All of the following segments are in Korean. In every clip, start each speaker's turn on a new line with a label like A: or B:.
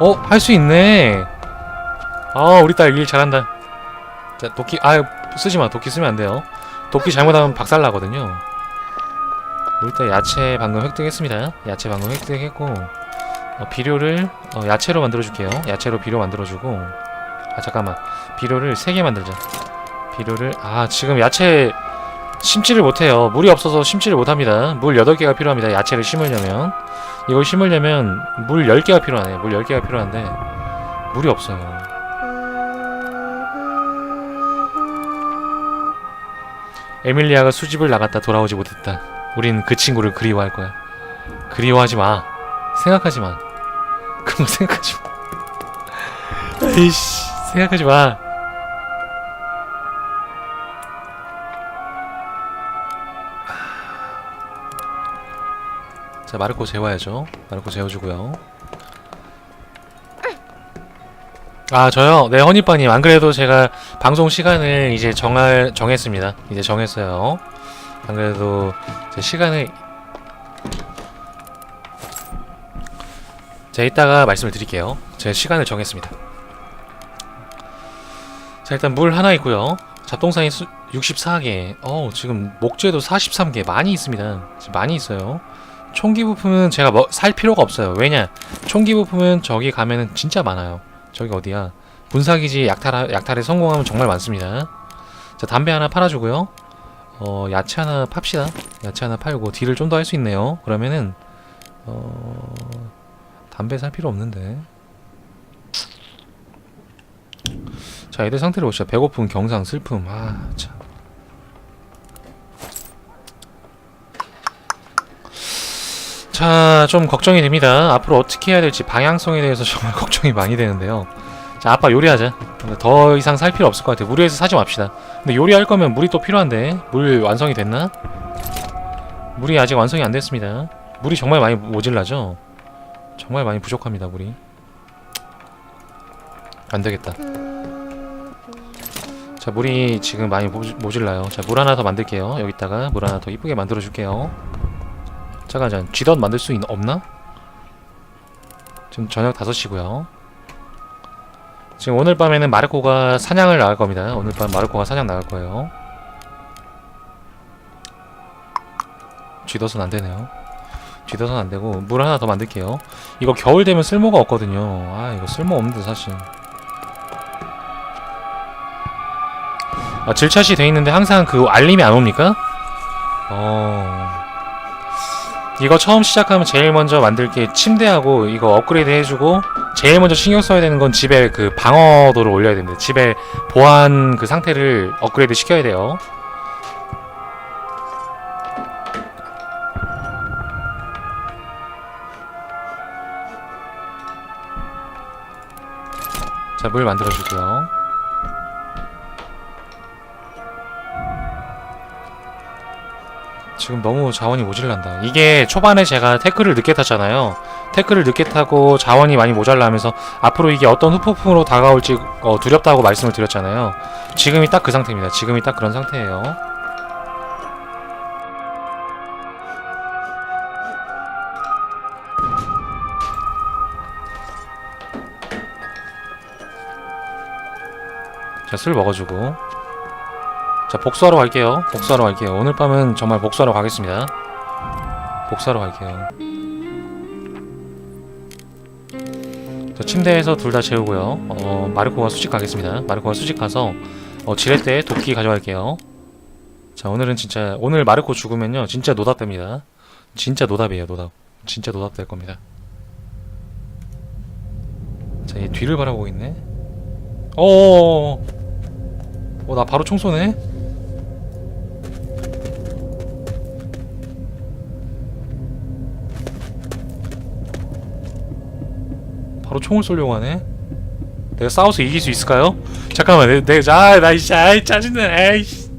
A: 어, 할 수 있네. 아, 우리 딸 일 잘한다. 자, 도끼, 아, 쓰지 마. 도끼 쓰면 안 돼요. 도끼 잘못하면 박살 나거든요. 우리 딸 야채 방금 획득했습니다. 야채 방금 획득했고, 어, 비료를 어, 야채로 만들어줄게요. 야채로 비료 만들어주고, 아, 잠깐만. 비료를 3개 만들자. 비료를, 아, 지금 야채 심지를 못해요. 물이 없어서 심지를 못합니다. 물 8개가 필요합니다. 야채를 심으려면. 이걸 심으려면 물 10개가 필요하네. 물 10개가 필요한데 물이 없어요. 에밀리아가 수집을 나갔다 돌아오지 못했다. 우린 그 친구를 그리워할 거야. 그리워하지 마. 생각하지 마. 그런 거 생각하지 마. 에이씨, 생각하지 마. 자, 마르코 재워야죠. 마르코 재워주고요. 아, 저요? 네, 허니빠님. 안 그래도 제가 방송 시간을 이제 정할, 정했습니다. 이제 정했어요. 안 그래도 제 시간을. 제가 이따가 말씀을 드릴게요. 제 시간을 정했습니다. 자, 일단 물 하나 있고요. 수, 64개. 어우, 지금 목재도 43개. 많이 있습니다. 많이 있어요. 총기 부품은 제가 뭐, 살 필요가 없어요. 왜냐? 총기 부품은 저기 가면은 진짜 많아요. 저기 어디야? 분사기지 약탈 약탈에 성공하면 정말 많습니다. 자 담배 하나 팔아주고요. 어 야채 하나 팝시다. 야채 하나 팔고 딜을 좀 더 할 수 있네요. 그러면은 어 담배 살 필요 없는데. 자 애들 상태를 보시죠. 배고픔, 경상, 슬픔. 아 참. 자, 좀 걱정이 됩니다. 앞으로 어떻게 해야 될지 방향성에 대해서 정말 걱정이 많이 되는데요. 자, 아빠 요리하자. 더 이상 살 필요 없을 것 같아. 무리해서 사지 맙시다. 근데 요리할 거면 물이 또 필요한데 물 완성이 됐나? 물이 아직 완성이 안 됐습니다. 물이 정말 많이 모질라죠? 정말 많이 부족합니다, 물이. 안 되겠다. 자, 물이 지금 많이 모질- 모질라요. 자, 물 하나 더 만들게요. 여기다가 물 하나 더 이쁘게 만들어 줄게요. 잠깐 잠깐. 쥐덧 만들 수 있, 없나? 지금 저녁 5시고요. 지금 오늘 밤에는 마르코가 사냥을 나갈 겁니다. 오늘 밤 마르코가 사냥 나갈 거예요. 쥐덧은 안 되네요. 쥐덧은 안 되고 물 하나 더 만들게요. 이거 겨울 되면 쓸모가 없거든요. 아 이거 쓸모 없는데 사실. 아 질샷이 돼 있는데 항상 그 알림이 안 옵니까? 어... 이거 처음 시작하면 제일 먼저 만들 게 침대하고 이거 업그레이드 해주고 제일 먼저 신경 써야 되는 건 집에 그 방어도를 올려야 됩니다. 집에 보안 그 상태를 업그레이드 시켜야 돼요. 자, 물 만들어주고요. 지금 너무 자원이 모질란다. 이게 초반에 제가 태클을 늦게 탔잖아요. 태클을 늦게 타고 자원이 많이 모자라면서 앞으로 이게 어떤 후폭풍으로 다가올지 어, 두렵다고 말씀을 드렸잖아요. 지금이 딱 그 상태입니다. 지금이 딱 그런 상태예요. 자, 술 먹어주고. 자, 복수하러 갈게요. 복수하러 갈게요. 오늘 밤은 정말 복수하러 가겠습니다. 복수하러 갈게요. 자, 침대에서 둘 다 재우고요. 어, 마르코가 수직 가겠습니다. 마르코가 수직 가서 어, 지렛대 도끼 가져갈게요. 자, 오늘은 진짜 오늘 마르코 죽으면요. 진짜 노답됩니다. 진짜 노답이에요, 노답. 진짜 노답 될 겁니다. 자, 얘 뒤를 바라보고 있네. 어어어어. 어, 나 바로 총 쏘네? 바로 총을 쏘려고 하네? 내가 싸워서 이길 수 있을까요? 잠깐만, 내, 내가, 아, 나, 이씨, 아이, 짜증나, 아이씨.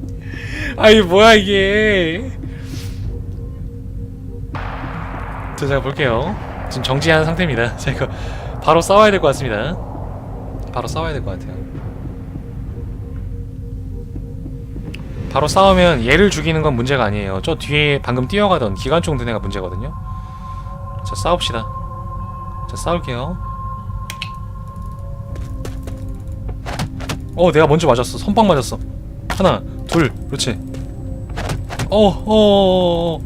A: 아이, 뭐야, 이게. 자, 제가 볼게요. 지금 정지한 상태입니다. 제가 바로 싸워야 될 것 같습니다. 바로 싸워야 될 것 같아요. 바로 싸우면 얘를 죽이는 건 문제가 아니에요. 저 뒤에 방금 뛰어가던 기관총 든 애가 문제거든요. 자, 싸웁시다. 자, 싸울게요. 어 내가 먼저 맞았어. 선빵 맞았어. 하나 둘 그렇지. 어어 어, 어.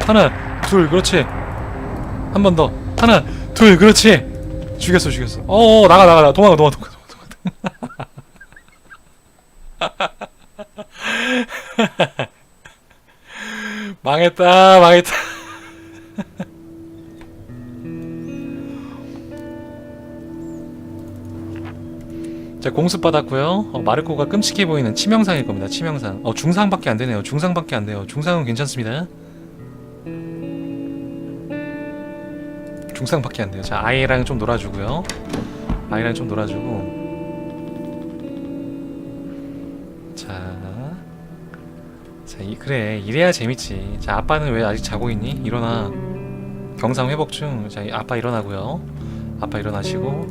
A: 하나 둘 그렇지. 한 번 더. 하나 둘 그렇지. 죽였어 죽였어 어 나가 나가 나가. 도망가 도망가 도망가 도망가. 망했다 망했다 자 공습 받았고요. 어, 마르코가 끔찍해 보이는 치명상일 겁니다. 치명상. 어 중상밖에 안 되네요. 중상밖에 안 돼요. 중상은 괜찮습니다. 중상밖에 안 돼요. 자 아이랑 좀 놀아주고요. 아이랑 좀 놀아주고. 자, 자 이, 그래. 이래야 재밌지. 자 아빠는 왜 아직 자고 있니? 일어나. 경상 회복 중 자 아빠 일어나고요. 아빠 일어나시고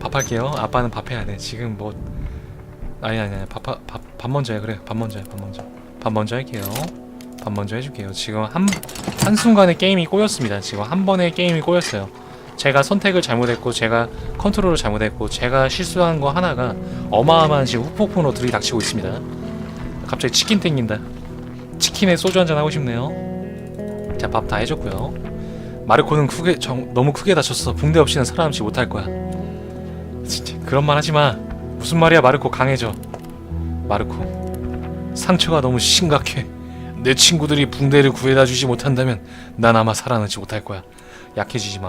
A: 밥 할게요. 아빠는 밥 해야 돼. 지금 뭐 아니 아니 아니 밥밥 밥, 밥 먼저 해. 그래. 밥 먼저 해. 밥 먼저. 밥 먼저 할게요. 밥 먼저 해줄게요. 지금 한 한순간에 게임이 꼬였습니다. 지금 한 번에 게임이 꼬였어요. 제가 선택을 잘못했고 제가 컨트롤을 잘못했고 제가 실수한 거 하나가 어마어마한 지금 후폭풍으로 들이닥치고 있습니다. 갑자기 치킨 땡긴다. 치킨에 소주 한잔 하고 싶네요. 자 밥 다 해줬고요. 마르코는 크게 정, 너무 크게 다쳤어. 붕대 없이는 살아남지 못할 거야. 진짜 그런 말 하지 마. 무슨 말이야, 마르코 강해져. 마르코, 상처가 너무 심각해. 내 친구들이 붕대를 구해다 주지 못한다면 난 아마 살아나지 못할 거야. 약해지지 마.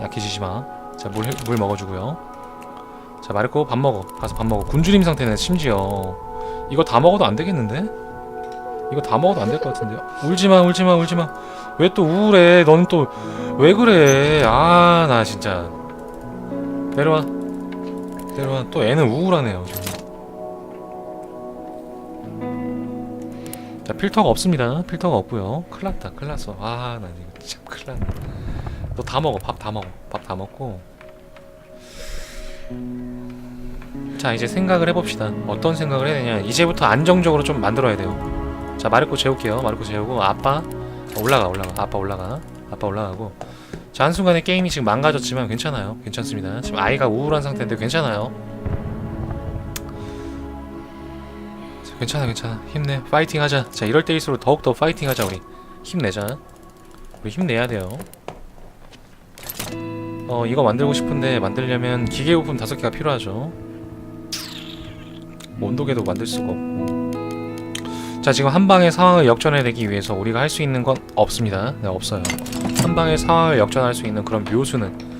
A: 약해지지 마. 자, 물, 물 먹어주고요. 자, 마르코 밥 먹어. 가서 밥 먹어. 굶주림 상태네, 심지어. 이거 다 먹어도 안 되겠는데? 이거 다 먹어도 안 될 것 같은데요? 울지 마, 울지 마, 울지 마. 왜 또 우울해? 너는 또 왜 그래? 아, 나 진짜. 내려와. 내려와. 또 애는 우울하네요 지금 자 필터가 없습니다. 필터가 없고요. 큰일났다 큰일났어. 아나 이거 참 큰일났네. 너다 먹어 밥 다 먹어. 밥 다 먹고. 자 이제 생각을 해봅시다. 어떤 생각을 해야 되냐. 이제부터 안정적으로 좀 만들어야 돼요. 자 마르코 재울게요. 마르코 재우고 아빠 올라가 올라가. 아빠 올라가. 아빠 올라가고 자 한순간에 게임이 지금 망가졌지만 괜찮아요. 괜찮습니다. 지금 아이가 우울한 상태인데 괜찮아요. 자, 괜찮아 괜찮아. 힘내. 파이팅 하자. 자 이럴 때일수록 더욱더 파이팅 하자 우리. 힘내자. 우리 힘내야 돼요. 어 이거 만들고 싶은데 만들려면 기계 부품 다섯 개가 필요하죠. 온도계도 만들 수가 없고 자 지금 한 방의 상황을 역전해내기 위해서 우리가 할 수 있는 건 없습니다 네 없어요 한 방의 상황을 역전할 수 있는 그런 묘수는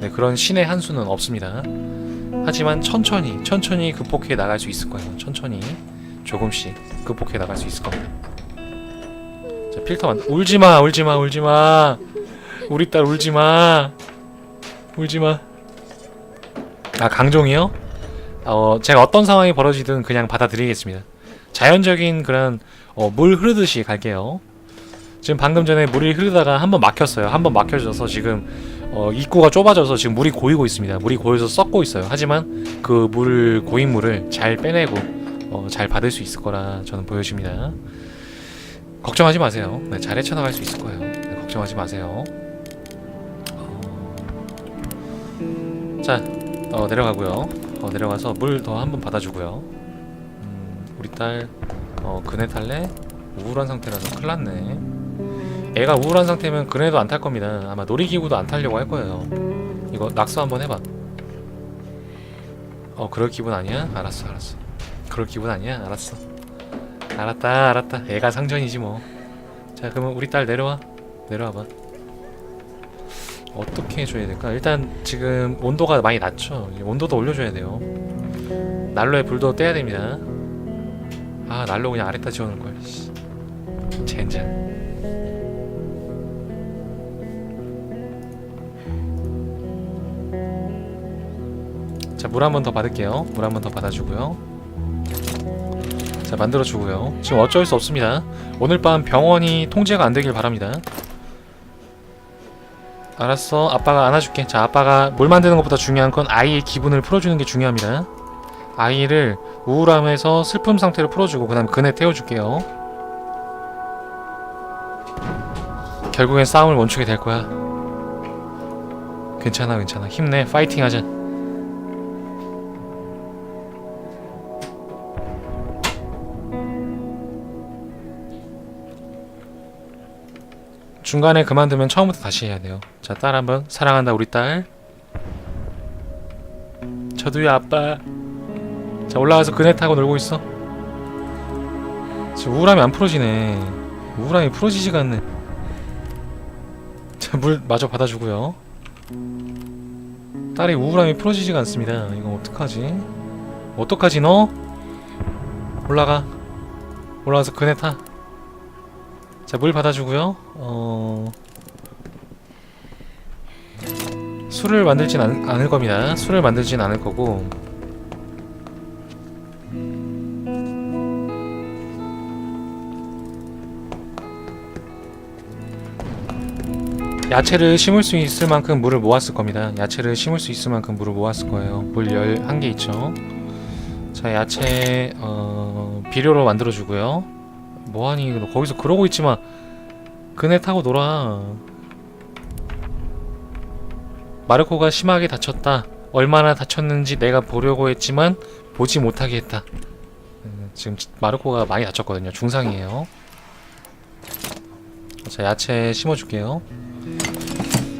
A: 네, 그런 신의 한 수는 없습니다. 하지만 천천히 천천히 극복해 나갈 수 있을 거예요. 천천히 조금씩 극복해 나갈 수 있을 겁니다. 자 필터 만 울지 마 울지 마 울지 마 우리 딸 울지 마 울지 마. 아 강종이요? 어 제가 어떤 상황이 벌어지든 그냥 받아들이겠습니다. 자연적인 그런 어, 물 흐르듯이 갈게요. 지금 방금 전에 물이 흐르다가 한번 막혔어요. 한번 막혀져서 지금 어, 입구가 좁아져서 지금 물이 고이고 있습니다. 물이 고여서 썩고 있어요. 하지만 그 물 고인 물을 잘 빼내고 어, 잘 받을 수 있을 거라 저는 보여집니다. 걱정하지 마세요. 네, 잘 헤쳐나갈 수 있을 거예요. 네, 걱정하지 마세요. 어... 자, 어, 내려가고요. 어, 내려가서 물 더 한번 받아주고요. 음, 우리 딸 어, 그네 탈래? 우울한 상태라서 큰일 났네. 애가 우울한 상태면 그네도 안 탈 겁니다. 아마 놀이기구도 안 타려고 할 거예요. 이거 낙서 한번 해봐. 어 그럴 기분 아니야? 알았어 알았어. 그럴 기분 아니야? 알았어. 알았다 알았다. 애가 상전이지 뭐. 자 그러면 우리 딸 내려와. 내려와봐. 어떻게 해줘야 될까? 일단 지금 온도가 많이 낮죠. 이 온도도 올려줘야 돼요. 난로에 불도 떼야 됩니다. 아 난로 그냥 아래다 지워놓을 걸. 씨. 젠장. 자, 물 한 번 더 받을게요. 물 한 번 더 받아주고요. 자, 만들어주고요. 지금 어쩔 수 없습니다. 오늘 밤 병원이 통제가 안 되길 바랍니다. 알았어. 아빠가 안아줄게. 자, 아빠가 물 만드는 것보다 중요한 건 아이의 기분을 풀어주는 게 중요합니다. 아이를 우울함에서 슬픔 상태로 풀어주고 그 다음에 그네 태워줄게요. 결국엔 싸움을 멈추게 될 거야. 괜찮아 괜찮아. 힘내. 파이팅 하자. 중간에 그만두면 처음부터 다시 해야 돼요. 자 딸 한번 사랑한다 우리 딸. 저도요 아빠. 자 올라가서 그네 타고 놀고 있어. 지금 우울함이 안 풀어지네. 우울함이 풀어지지가 않네. 자물 마저 받아주고요. 딸의 우울함이 풀어지지가 않습니다. 이거 어떡하지? 어떡하지 너? 올라가. 올라가서 그네 타. 자, 물 받아주고요. 어... 술을 만들진 않, 않을 겁니다. 술을 만들진 않을 거고. 야채를 심을 수 있을 만큼 물을 모았을 겁니다. 야채를 심을 수 있을 만큼 물을 모았을 거예요. 물 11개 있죠. 자, 야채 어, 비료로 만들어 주고요. 뭐하니? 너 거기서 그러고 있지만 그네 타고 놀아. 마르코가 심하게 다쳤다. 얼마나 다쳤는지 내가 보려고 했지만 보지 못하게 했다. 음, 지금 마르코가 많이 다쳤거든요. 중상이에요. 자, 야채 심어줄게요.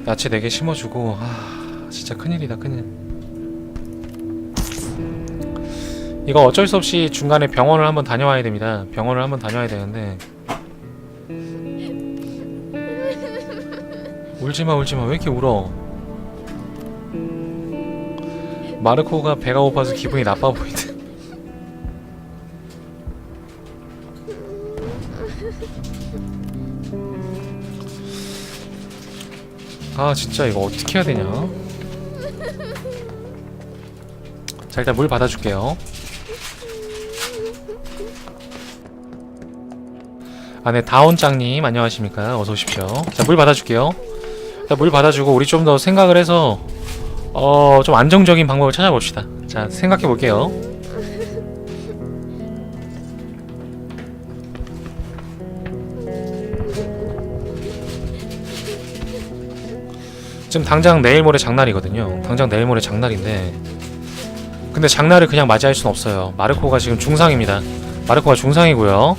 A: 야채 4개 심어주고. 아 진짜 큰일이다 큰일. 이거 어쩔 수 없이 중간에 병원을 한번 다녀와야 됩니다. 병원을 한번 다녀와야 되는데. 울지마 울지마. 왜 이렇게 울어? 마르코가 배가 고파서 기분이 나빠 보이네 아 진짜 이거 어떻게 해야 되냐? 자 일단 물 받아줄게요. 아 네 다운짱님 안녕하십니까? 어서오십시오. 자 물 받아줄게요. 자 물 받아주고 우리 좀 더 생각을 해서 어 좀 안정적인 방법을 찾아봅시다. 자 생각해 볼게요 지금 당장 내일 모레 장날이거든요. 당장 내일 모레 장날인데 근데 장날을 그냥 맞이할 순 없어요. 마르코가 지금 중상입니다. 마르코가 중상이고요.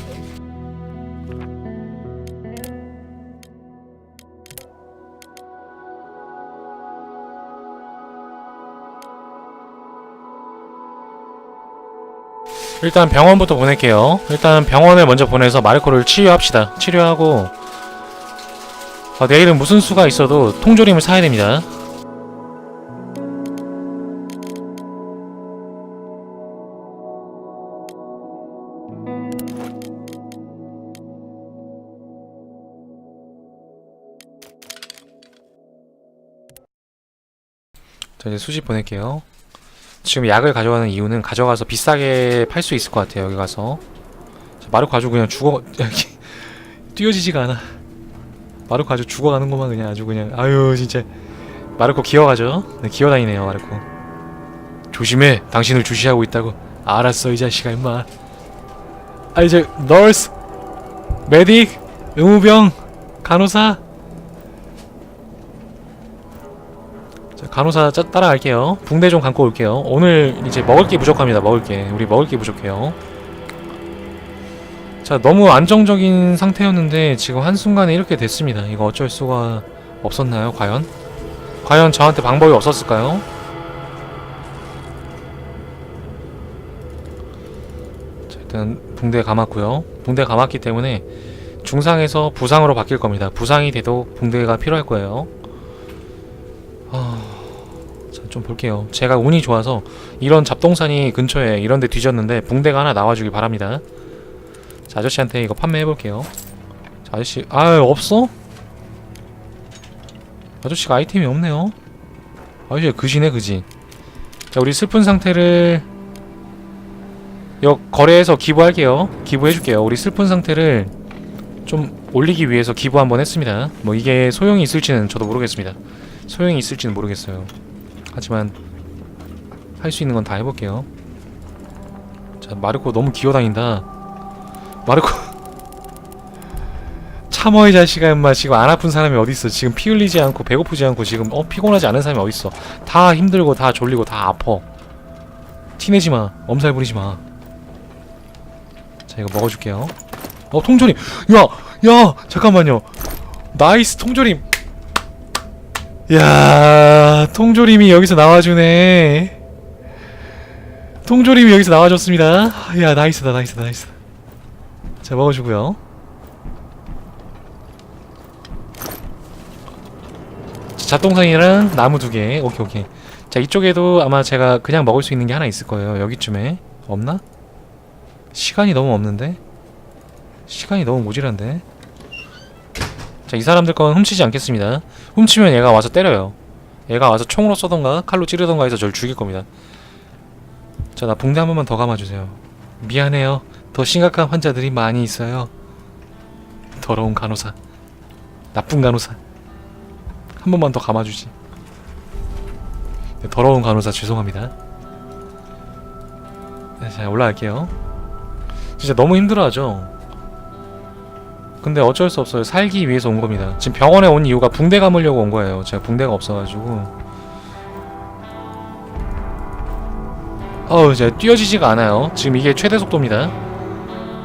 A: 일단 병원부터 보낼게요. 일단 병원을 먼저 보내서 마르코를 치료합시다. 치료하고 어, 내일은 무슨 수가 있어도 통조림을 사야 됩니다. 자 이제 수집 보낼게요. 지금 약을 가져가는 이유는 가져가서 비싸게 팔 수 있을 것 같아요. 여기 가서 자, 마르코 아주 그냥 죽어 뛰어지지가 않아. 마르코 아주 죽어가는 것만 그냥 아주 그냥 아유 진짜. 마르코 기어가죠? 네, 기어다니네요 마르코. 조심해. 당신을 주시하고 있다고. 알았어 이 자식아 임마. 아 이제 널스 메딕 의무병 간호사. 자 간호사 짜, 따라갈게요. 붕대 좀 감고 올게요. 오늘 이제 먹을 게 부족합니다 먹을 게. 우리 먹을 게 부족해요 자 너무 안정적인 상태였는데 지금 한순간에 이렇게 됐습니다. 이거 어쩔 수가 없었나요 과연? 과연 저한테 방법이 없었을까요? 자 일단 붕대 감았고요. 붕대 감았기 때문에 중상에서 부상으로 바뀔 겁니다. 부상이 돼도 붕대가 필요할 거예요. 아... 자, 좀 볼게요. 제가 운이 좋아서 이런 잡동사니 근처에 이런 데 뒤졌는데 붕대가 하나 나와주길 바랍니다 자, 아저씨한테 이거 판매해볼게요. 자, 아저씨, 아 없어? 아저씨가 아이템이 없네요. 아저씨 그지네, 그지. 자, 우리 슬픈 상태를 여 거래해서 기부할게요. 기부해줄게요. 우리 슬픈 상태를 좀 올리기 위해서 기부 한번 했습니다. 뭐 이게 소용이 있을지는 저도 모르겠습니다. 소용이 있을지는 모르겠어요. 하지만 할 수 있는 건 다 해볼게요. 자, 마르코 너무 기어다닌다. 마르코. 참어 이 자식아 임마 지금 안 아픈 사람이 어딨어? 지금 피 흘리지 않고 배고프지 않고 지금 어 피곤하지 않은 사람이 어딨어? 다 힘들고 다 졸리고 다 아파 티내지마. 엄살 부리지마. 자 이거 먹어줄게요. 어 통조림! 야야 잠깐만요. 나이스 통조림. 야, 통조림이 여기서 나와주네. 통조림이 여기서 나와줬습니다. 야, 나이스다, 나이스다, 나이스다. 자, 먹어주고요. 자, 잡동사니랑 나무 두 개. 오케이, 오케이. 자, 이쪽에도 아마 제가 그냥 먹을 수 있는 게 하나 있을 거예요. 여기쯤에. 없나? 시간이 너무 없는데? 시간이 너무 모질한데? 자, 이 사람들 건 훔치지 않겠습니다. 훔치면 얘가 와서 때려요. 얘가 와서 총으로 쏘던가 칼로 찌르던가 해서 저를 죽일 겁니다. 자, 나 붕대 한 번만 더 감아주세요. 미안해요. 더 심각한 환자들이 많이 있어요. 더러운 간호사. 나쁜 간호사. 한 번만 더 감아주지. 네, 더러운 간호사 죄송합니다. 네, 자, 올라갈게요. 진짜 너무 힘들어하죠? 근데 어쩔 수 없어요. 살기 위해서 온 겁니다. 지금 병원에 온 이유가 붕대 감으려고 온 거예요. 제가 붕대가 없어가지고. 어우, 이제 뛰어지지가 않아요. 지금 이게 최대 속도입니다.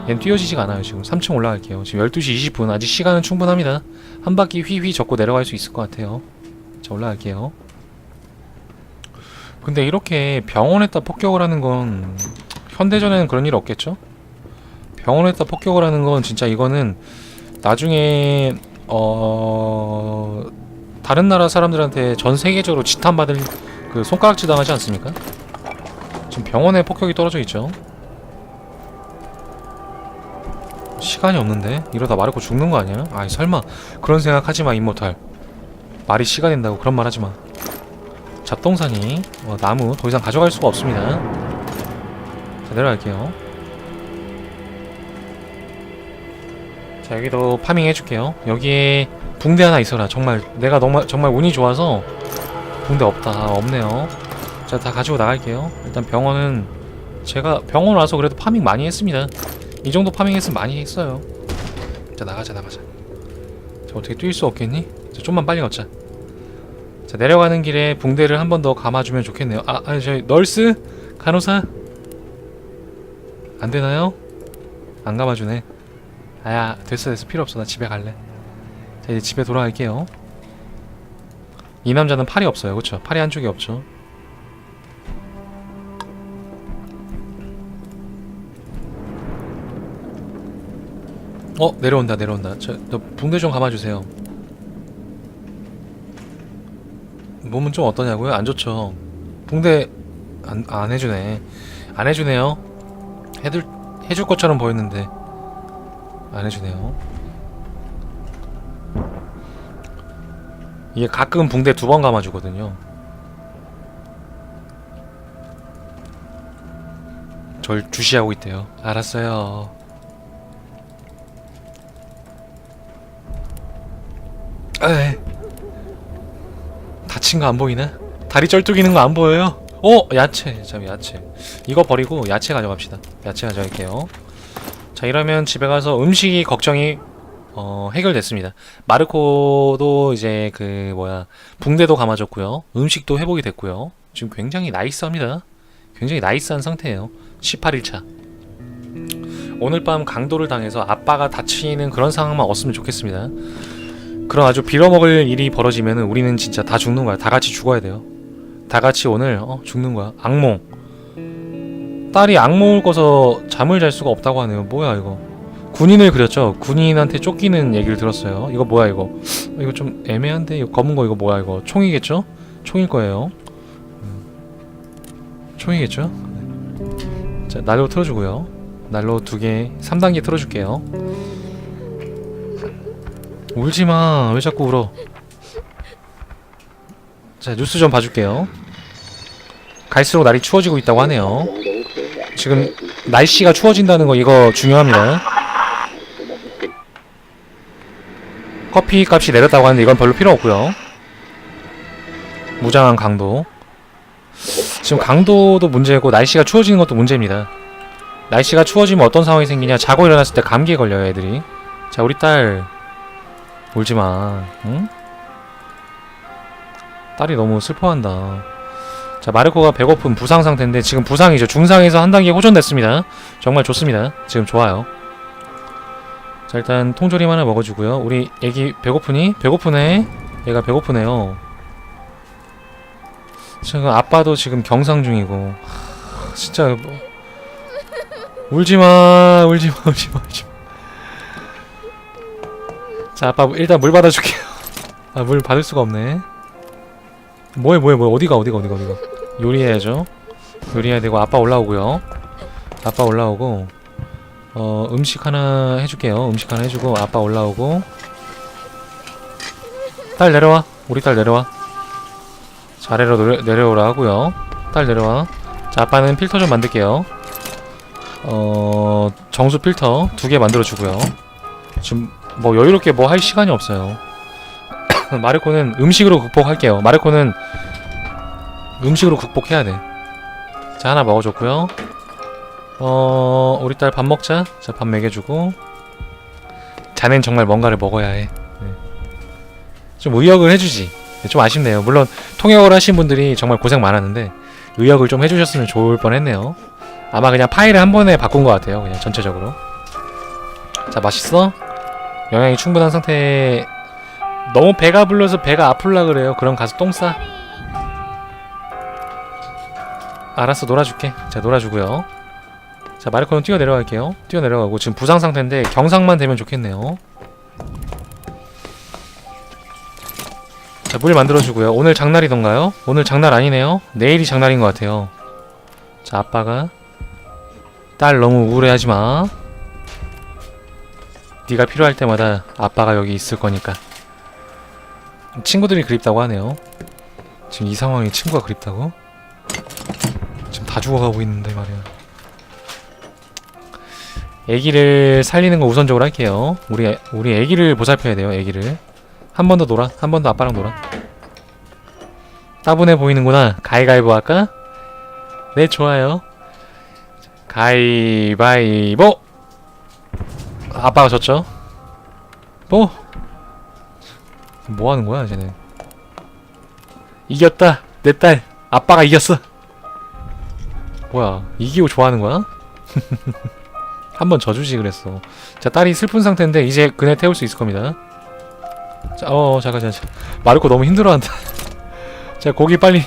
A: 얘는 뛰어지지가 않아요. 지금 3층 올라갈게요. 지금 12시 20분. 아직 시간은 충분합니다. 한 바퀴 휘휘 젓고 내려갈 수 있을 것 같아요. 자, 올라갈게요. 근데 이렇게 병원에다 폭격을 하는 건 현대전에는 그런 일 없겠죠? 병원에다 폭격을 하는 건 진짜 이거는 나중에 어 다른 나라 사람들한테 전 세계적으로 지탄받을 그 손가락질 당하지 않습니까? 지금 병원에 폭격이 떨어져 있죠. 시간이 없는데 이러다 마르코 죽는 거 아니야? 아이 설마 그런 생각 하지 마 임모탈. 말이 시가 된다고 그런 말 하지 마. 잡동사니 어, 나무 더 이상 가져갈 수가 없습니다. 자 내려갈게요. 자 여기도 파밍 해줄게요. 여기에 붕대 하나 있어라. 정말 내가 너무 정말 운이 좋아서 붕대 없다. 아, 없네요. 자 다 가지고 나갈게요. 일단 병원은 제가 병원 와서 그래도 파밍 많이 했습니다. 이 정도 파밍했으면 많이 했어요. 자 나가자 나가자. 자 어떻게 뛸 수 없겠니? 자 좀만 빨리 걷자. 자 내려가는 길에 붕대를 한 번 더 감아주면 좋겠네요. 아, 아니 저희 널스 간호사 안 되나요? 안 감아주네. 아야 됐어 됐어 필요 없어 나 집에 갈래. 자 이제 집에 돌아갈게요. 이 남자는 팔이 없어요, 그렇죠? 팔이 한쪽이 없죠. 어 내려온다 내려온다. 저, 저 붕대 좀 감아주세요. 몸은 좀 어떠냐고요? 안 좋죠. 붕대 안, 안 해주네. 안 해주네요. 해줄 해줄 것처럼 보였는데 안 해주네요. 이게 가끔 붕대 두 번 감아주거든요. 절 주시하고 있대요. 알았어요. 에이. 다친 거 안 보이나? 다리 쩔뚝이는 거 안 보여요? 어 야채. 참 야채. 이거 버리고 야채 가져갑시다. 야채 가져갈게요. 자 이러면 집에 가서 음식이 걱정이 어 해결됐습니다. 마르코도 이제 그 뭐야 붕대도 감아줬고요. 음식도 회복이 됐고요. 지금 굉장히 나이스합니다. 굉장히 나이스한 상태예요. 18일차. 오늘 밤 강도를 당해서 아빠가 다치는 그런 상황만 없으면 좋겠습니다 그런 아주 빌어먹을 일이 벌어지면은 우리는 진짜 다 죽는 거야. 다 같이 죽어야 돼요. 다 같이 오늘 어 죽는 거야. 악몽. 딸이 악몽을 꿔서 잠을 잘 수가 없다고 하네요. 뭐야 이거? 군인을 그렸죠. 군인한테 쫓기는 얘기를 들었어요. 이거 뭐야 이거? 이거 좀 애매한데 이거 검은 거 이거 뭐야 이거? 총이겠죠? 총일 거예요. 음. 총이겠죠? 자 난로 틀어주고요. 난로 두 개, 3단계 틀어줄게요. 울지마. 왜 자꾸 울어? 자 뉴스 좀 봐줄게요. 갈수록 날이 추워지고 있다고 하네요. 지금 날씨가 추워진다는 거 이거 중요합니다. 커피 값이 내렸다고 하는데 이건 별로 필요 없고요. 무장한 강도. 지금 강도도 문제고 날씨가 추워지는 것도 문제입니다. 날씨가 추워지면 어떤 상황이 생기냐? 자고 일어났을 때 감기에 걸려요 애들이. 자 우리 딸 울지 마 응? 딸이 너무 슬퍼한다 자 마르코가 배고픈 부상 상태인데 지금 부상이죠 중상에서 한 단계 호전됐습니다 정말 좋습니다 지금 좋아요 자 일단 통조림 하나 먹어주고요. 우리 애기 배고프니? 배고프네. 얘가 배고프네요. 지금 아빠도 지금 경상 중이고 하, 진짜 뭐 울지마 울지마 울지마 울지마. 자 아빠 일단 물 받아줄게요. 아 물 받을 수가 없네. 뭐해 뭐해 뭐해 어디가 어디가 어디가 어디가 요리해야죠. 요리해야 되고 아빠 올라오고요. 아빠 올라오고 어 음식 하나 해줄게요. 음식 하나 해주고 아빠 올라오고 딸 내려와. 우리 딸 내려와. 자, 아래로 내려, 내려오라 하고요. 딸 내려와. 자 아빠는 필터 좀 만들게요. 어 정수 필터 두 개 만들어 주고요. 지금 뭐 여유롭게 뭐 할 시간이 없어요. 마르코는 음식으로 극복할게요. 마르코는 음식으로 극복해야 돼. 자 하나 먹어줬고요. 어 우리 딸 밥 먹자. 자 밥 먹여주고. 자넨 정말 뭔가를 먹어야 해. 네. 좀 의역을 해주지. 네, 좀 아쉽네요. 물론 통역을 하신 분들이 정말 고생 많았는데 의역을 좀 해주셨으면 좋을 뻔했네요. 아마 그냥 파일을 한 번에 바꾼 것 같아요. 그냥 전체적으로. 자 맛있어? 영양이 충분한 상태에 너무 배가 불러서 배가 아플라 그래요. 그럼 가서 똥 싸. 알았어 놀아줄게. 자 놀아주고요. 자 마르코는 뛰어 내려갈게요. 뛰어 내려가고 지금 부상 상태인데 경상만 되면 좋겠네요. 자 물 만들어주고요. 오늘 장날이던가요? 오늘 장날 아니네요. 내일이 장날인 것 같아요. 자 아빠가 딸 너무 우울해하지 마. 네가 필요할 때마다 아빠가 여기 있을 거니까. 친구들이 그립다고 하네요. 지금 이 상황에 친구가 그립다고? 지금 다 죽어가고 있는데 말이야. 애기를 살리는 거 우선적으로 할게요. 우리 애- 우리 애기를 보살펴야 돼요. 애기를 한 번 더 놀아. 한 번 더 아빠랑 놀아. 따분해 보이는구나. 가위가위보 할까? 네 좋아요. 가위바위보. 아빠가 졌죠? 뭐? 뭐 하는 거야, 쟤네? 이겼다. 내 딸. 아빠가 이겼어. 뭐야? 이기고 좋아하는 거야? 한번 져주지 그랬어. 자, 딸이 슬픈 상태인데 이제 그네 태울 수 있을 겁니다. 자, 어, 잠깐, 잠깐. 마르코 너무 힘들어한다. 자, 고기 빨리,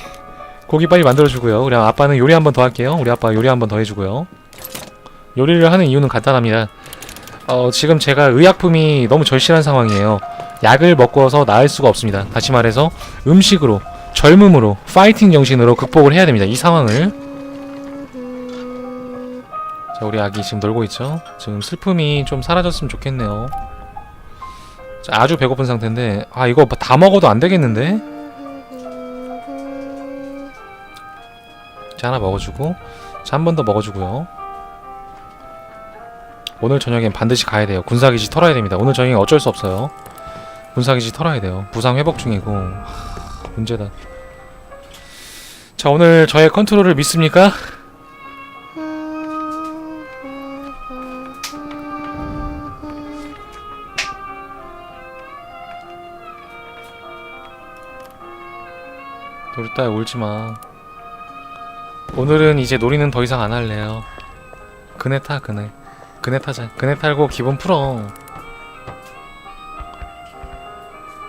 A: 고기 빨리 만들어주고요. 우리 아빠는 요리 한 번 더 할게요. 우리 아빠 요리 한 번 더 해주고요. 요리를 하는 이유는 간단합니다. 어, 지금 제가 의약품이 너무 절실한 상황이에요. 약을 먹고서 나을 수가 없습니다. 다시 말해서 음식으로, 젊음으로, 파이팅 정신으로 극복을 해야 됩니다. 이 상황을. 자, 우리 아기 지금 놀고 있죠? 지금 슬픔이 좀 사라졌으면 좋겠네요. 자, 아주 배고픈 상태인데, 아, 이거 다 먹어도 안 되겠는데? 자, 하나 먹어주고, 자, 한 번 더 먹어주고요. 오늘 저녁엔 반드시 가야 돼요. 군사기지 털어야 됩니다. 오늘 저녁에 어쩔 수 없어요. 군사기지 털어야 돼요. 부상 회복 중이고, 하, 문제다. 자, 오늘 저의 컨트롤을 믿습니까? 우리 딸 울지 마. 오늘은 이제 놀이는 더 이상 안 할래요. 그네 타 그네. 그네 타자. 그네 탈고 기분 풀어.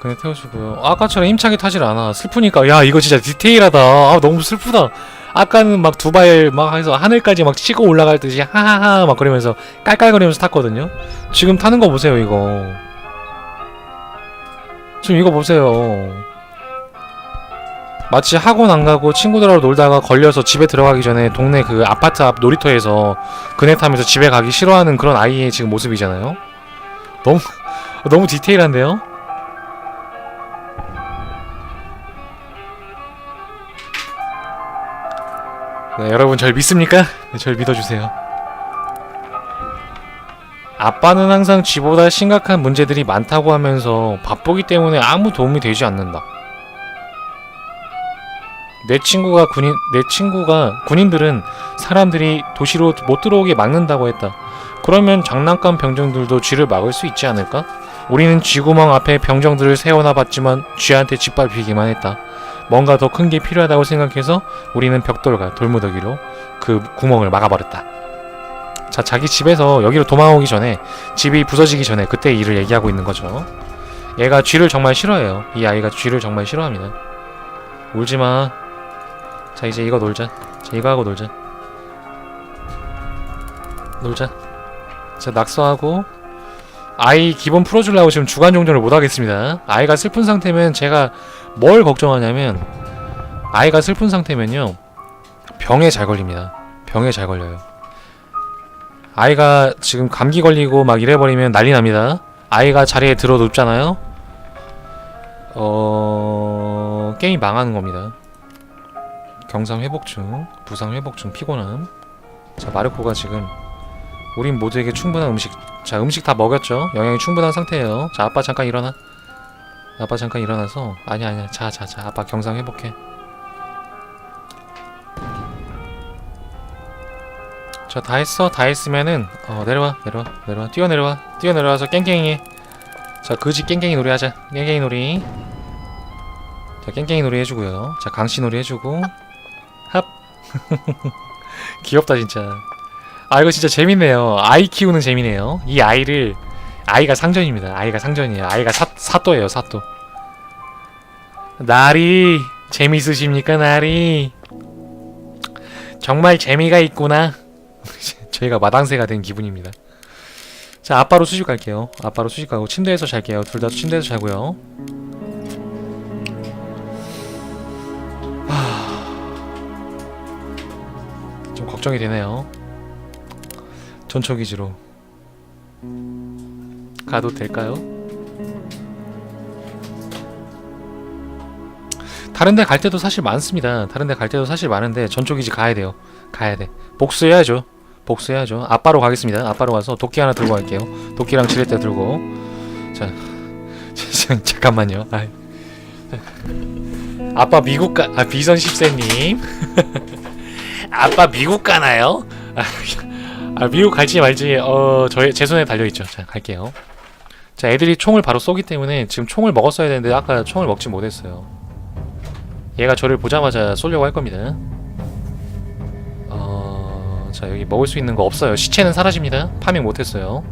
A: 그네 태워주고요. 아까처럼 힘차게 타질 않아. 슬프니까 야 이거 진짜 디테일하다. 아 너무 슬프다. 아까는 막 두발 막 해서 하늘까지 막 치고 올라갈 듯이 하하하 막 그러면서 깔깔거리면서 탔거든요. 지금 타는 거 보세요 이거. 지금 이거 보세요. 마치 학원 안 가고 친구들하고 놀다가 걸려서 집에 들어가기 전에 동네 그 아파트 앞 놀이터에서 그네 타면서 집에 가기 싫어하는 그런 아이의 지금 모습이잖아요. 너무 너무 디테일한데요? 네, 여러분 절 믿습니까? 네, 절 믿어주세요. 아빠는 항상 쥐보다 심각한 문제들이 많다고 하면서 바쁘기 때문에 아무 도움이 되지 않는다. 내 친구가 군인 내 친구가 군인들은 사람들이 도시로 못 들어오게 막는다고 했다. 그러면 장난감 병정들도 쥐를 막을 수 있지 않을까? 우리는 쥐구멍 앞에 병정들을 세워놔 봤지만 쥐한테 짓밟히기만 했다. 뭔가 더 큰 게 필요하다고 생각해서 우리는 벽돌과 돌무더기로 그 구멍을 막아버렸다. 자 자기 집에서 여기로 도망오기 전에 집이 부서지기 전에 그때 일을 얘기하고 있는 거죠 얘가 쥐를 정말 싫어해요 이 아이가 쥐를 정말 싫어합니다 울지 마 자 이제 이거 놀자. 자 이거 하고 놀자. 놀자. 자 낙서하고 아이 기본 풀어주려고 지금 주간 종전을 못 하겠습니다. 아이가 슬픈 상태면 제가 뭘 걱정하냐면 아이가 슬픈 상태면요. 병에 잘 걸립니다. 병에 잘 걸려요. 아이가 지금 감기 걸리고 막 이래버리면 난리 납니다. 아이가 자리에 들어 눕잖아요. 어... 게임 망하는 겁니다 경상 회복증 부상 회복증 피곤함. 자 마르코가 지금 우린 모두에게 충분한 음식 자 음식 다 먹였죠? 영양이 충분한 상태예요. 자 아빠 잠깐 일어나. 아빠 잠깐 일어나서 아니야 아니야. 자 자 자 아빠 경상 회복해. 자 다 했어? 다 했으면은 어 내려와 내려와 내려와. 뛰어 내려와. 뛰어 내려와서 깽깽이 해자 그지 깽깽이 놀이 하자. 깽깽이 놀이. 자 깽깽이 놀이 해 주고요. 자 강씨 놀이 해 주고 합. 귀엽다 진짜. 아 이거 진짜 재밌네요. 아이 키우는 재미네요. 이 아이를 아이가 상전입니다. 아이가 상전이에요. 아이가 사, 사또예요 사또. 나리 재밌으십니까 나리? 정말 재미가 있구나. 저희가 마당새가 된 기분입니다. 자 아빠로 수직 갈게요. 아빠로 수직 가고 침대에서 잘게요. 둘 다 침대에서 자고요 걱정이 되네요 전초기지로 가도 될까요? 다른 데 갈 때도 사실 많습니다. 다른 데 갈 때도 사실 많은데 전초기지 가야 돼요. 가야 돼. 복수해야죠. 복수해야죠. 아빠로 가겠습니다. 아빠로 가서 도끼 하나 들고 갈게요. 도끼랑 지렛대 들고. 자, 잠깐만요. 아빠 미국 가, 아, 비선 10세님. 아빠 미국 가나요? 아, 아, 미국 갈지 말지, 어, 저의, 제 손에 달려 있죠. 자, 갈게요. 자, 애들이 총을 바로 쏘기 때문에 지금 총을 먹었어야 되는데 아까 총을 먹지 못했어요. 얘가 저를 보자마자 쏘려고 할 겁니다. 어, 자, 여기 먹을 수 있는 거 없어요. 시체는 사라집니다. 파밍 못 했어요.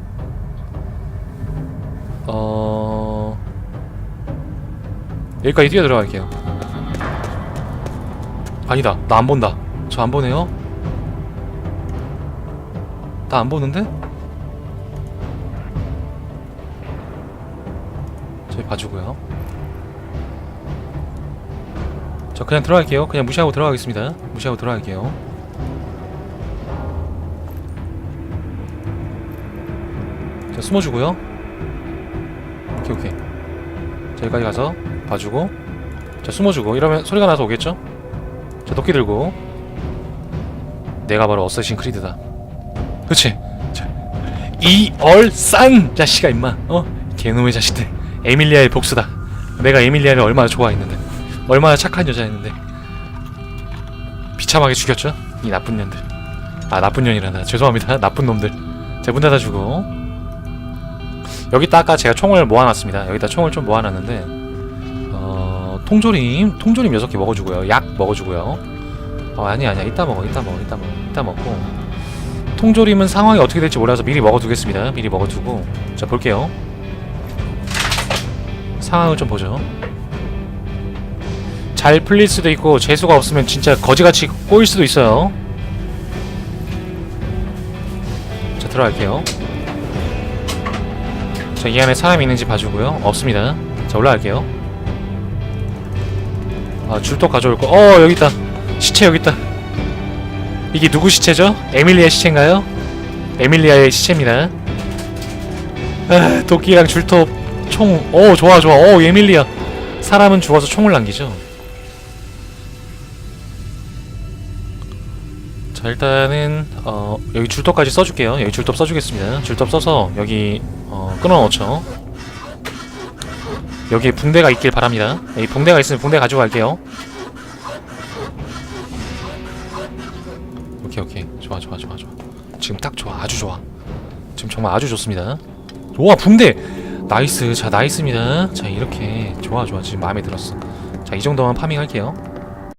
A: 어, 여기까지 뛰어 들어갈게요. 아니다, 나 안 본다. 저 안 보네요. 나 안 보는데? 저희 봐주고요. 저 그냥 들어갈게요. 그냥 무시하고 들어가겠습니다. 무시하고 들어갈게요. 자 숨어주고요. 오케이 오케이. 자 여기까지 가서 봐주고 자 숨어주고 이러면 소리가 나서 오겠죠? 자 도끼 들고 내가 바로 어쌔신 크리드다. 그렇지. 자, 이얼싼 자식아 임마. 어? 개놈의 자식들. 에밀리아의 복수다. 내가 에밀리아를 얼마나 좋아했는데. 얼마나 착한 여자였는데. 비참하게 죽였죠? 이 나쁜 년들. 아 나쁜 년이란다. 죄송합니다. 나쁜 놈들. 자문 닫아주고. 여기다 아까 제가 총을 모아놨습니다. 여기다 총을 좀 모아놨는데 어 통조림 통조림 6개 먹어주고요. 약 먹어주고요. 어 아니 아니야 이따 먹어 이따 먹어 이따 먹어 이따 먹고 통조림은 상황이 어떻게 될지 몰라서 미리 먹어두겠습니다. 미리 먹어두고 자 볼게요. 상황을 좀 보죠. 잘 풀릴 수도 있고 재수가 없으면 진짜 거지같이 꼬일 수도 있어요. 자 들어갈게요. 자 이 안에 사람이 있는지 봐주고요. 없습니다. 자 올라갈게요. 아 줄도 가져올 거. 어 여기 있다. 시체 여기 있다. 이게 누구 시체죠? 에밀리아 시체인가요? 에밀리아의 시체입니다. 아, 도끼랑 줄톱, 총. 오 좋아 좋아. 오 에밀리아. 사람은 죽어서 총을 남기죠. 자 일단은 어 여기 줄톱까지 써줄게요. 여기 줄톱 써주겠습니다. 줄톱 써서 여기 어 끊어놓죠. 여기에 붕대가 있길 바랍니다. 여기 붕대가 있으면 붕대 가지고 갈게요. 좋아 좋아 좋아 좋아. 지금 딱 좋아 아주 좋아. 지금 정말 아주 좋습니다. 좋아 붕대! 나이스 자 나이스입니다. 자 이렇게. 좋아 좋아. 지금 마음에 들었어. 자 이 정도만 파밍할게요